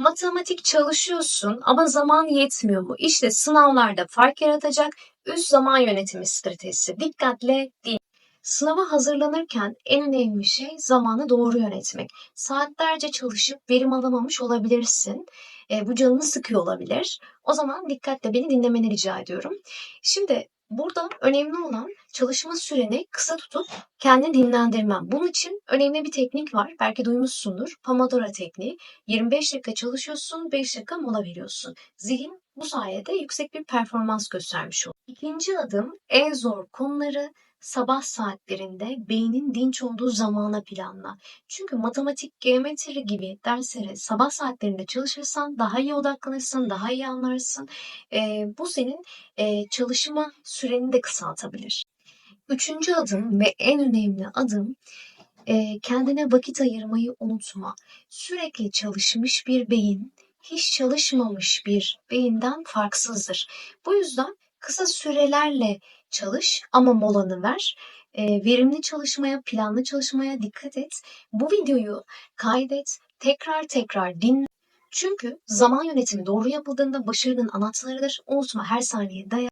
Matematik çalışıyorsun ama zaman yetmiyor mu? İşte sınavlarda fark yaratacak üst zaman yönetimi stratejisi. Dikkatle din. Sınava hazırlanırken en önemli şey zamanı doğru yönetmek. Saatlerce çalışıp verim alamamış olabilirsin. E, bu canını sıkıyor olabilir. O zaman dikkatle beni dinlemeni rica ediyorum. Şimdi burada önemli olan çalışma süreni kısa tutup kendini dinlendirmen. Bunun için önemli bir teknik var. Belki duymuşsundur. Pomodoro tekniği. 25 dakika çalışıyorsun, 5 dakika mola veriyorsun. Zihin bu sayede yüksek bir performans göstermiş oluyor. İkinci adım en zor konuları sabah saatlerinde beynin dinç olduğu zamana planla. Çünkü matematik, geometri gibi derslere sabah saatlerinde çalışırsan daha iyi odaklanırsın, daha iyi anlarsın. Ee, bu senin e, çalışma süreni de kısaltabilir. Üçüncü adım ve en önemli adım e, kendine vakit ayırmayı unutma. Sürekli çalışmış bir beyin hiç çalışmamış bir beyinden farksızdır. Bu yüzden kısa sürelerle çalış ama molanı ver. E, verimli çalışmaya, planlı çalışmaya dikkat et. Bu videoyu kaydet, tekrar tekrar dinle. Çünkü zaman yönetimi doğru yapıldığında başarının anahtarıdır. Unutma her saniye dayan.